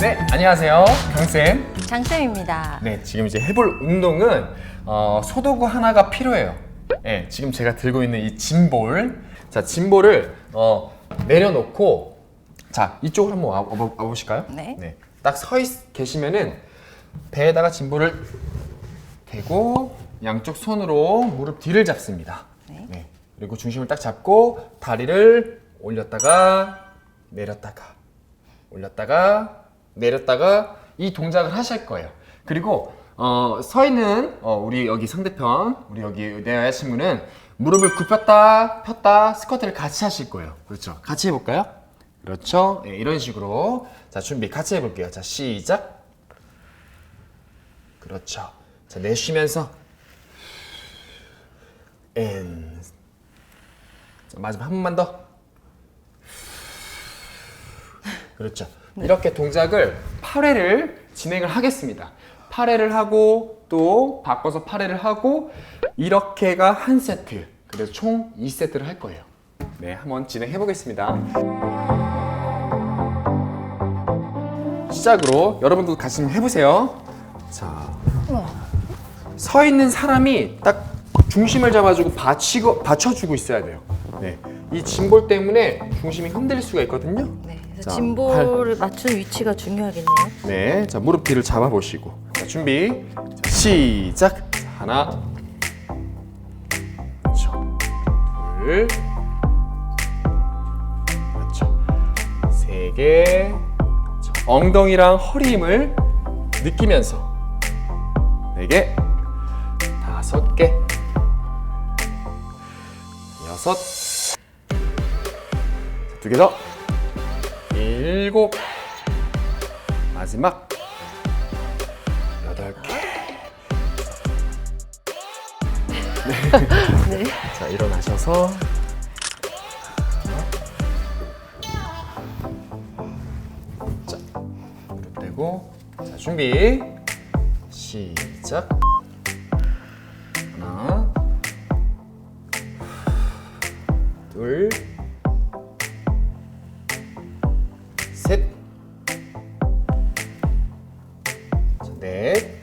네, 안녕하세요. 강쌤. 장쌤입니다. 네, 지금 이제 해볼 운동은 어, 소도구 하나가 필요해요. 네, 지금 제가 들고 있는 이 짐볼. 자, 짐볼을 어, 내려놓고 자, 이쪽으로 한번 와, 와, 와보실까요? 네. 딱 서 계시면은 배에다가 짐볼을 대고 양쪽 손으로 무릎 뒤를 잡습니다. 네. 그리고 중심을 딱 잡고 다리를 올렸다가 내렸다가 올렸다가 내렸다가 이 동작을 하실 거예요. 그리고 어, 서 있는 어, 우리 여기 상대편 우리 여기 내 여자친구는 무릎을 굽혔다 폈다 스쿼트를 같이 하실 거예요. 그렇죠? 같이 해볼까요? 그렇죠? 네, 이런 식으로 자 준비 같이 해볼게요. 자 시작. 그렇죠. 자 내쉬면서 자, 마지막 한 번만 더. 그렇죠. 이렇게 동작을 8회를 진행을 하겠습니다. 8회를 하고 또 바꿔서 8회를 하고 이렇게가 한 세트. 그래서 총 2세트를 할 거예요. 네, 한번 진행해 보겠습니다. 시작으로 여러분도 같이 해 보세요. 자. 서 있는 사람이 딱 중심을 잡아주고 받치고 받쳐주고 있어야 돼요. 네, 이 짐볼 때문에 중심이 흔들릴 수가 있거든요. 네. 그래서 자, 짐볼을 맞춘 위치가 중요하겠네요. 네, 자 무릎 뒤를 잡아보시고 자, 준비 자, 시작. 자, 하나, 그렇죠. 둘, 그렇죠. 세 개, 그렇죠. 엉덩이랑 허리 힘을 느끼면서 네 개, 다섯 개, 여섯, 두 개 더, 일곱, 마지막. 여덟 개. 네. 자 일어나셔서. 자 무릎 대고. 자 준비. 시작. 하나. 둘 셋 자, 넷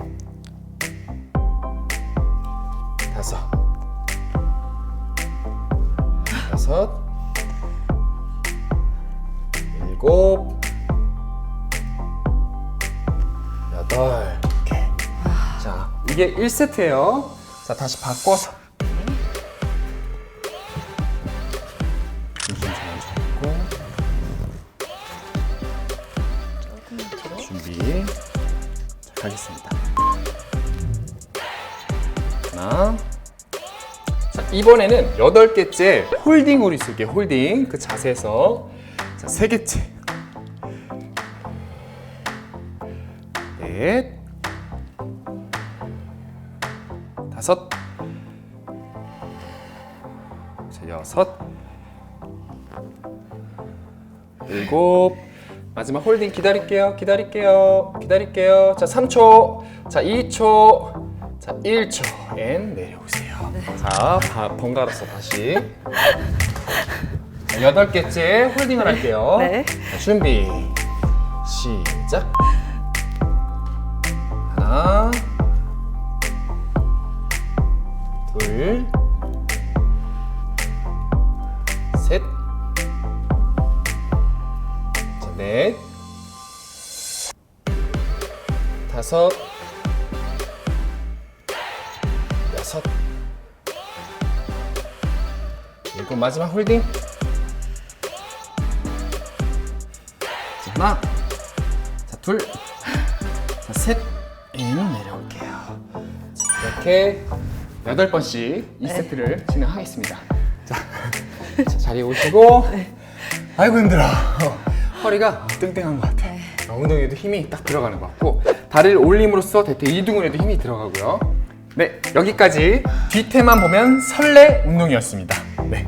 다섯 여섯 일곱 여덟 개. 자, 이게 1세트예요. 자, 다시 바꿔서. 준비. 자, 가겠습니다. 하나. 자, 이번에는 여덟 개째 홀딩으로 있을게요. 홀딩. 그 자세에서. 자, 세 개째. 넷. 다섯. 자, 여섯. 일곱. 마지막 홀딩 기다릴게요. 기다릴게요. 기다릴게요. 자, 3초. 자, 2초. 자, 1초. 앤 내려오세요. 자, 바, 번갈아서 다시. 자, 여덟 개째 홀딩을 할게요. 네. 자, 준비. 시작. 하나. 둘. 넷. 다섯. 여섯. 일곱 마지막 홀딩. 자, 하나. 자, 둘. 자, 셋. 인 내려올게요. 자, 이렇게 여덟 번씩 이 세트를 진행하겠습니다. 자, 자, 자리에 오시고. 아이고 힘들어. 어, 허리가 땡땡한 것 같아. 어, 엉덩이에도 힘이 딱 들어가는 것 같고 다리를 올림으로써 대퇴 이두근에도 힘이 들어가고요. 네, 여기까지 뒤태만 보면 설레 운동이었습니다. 네.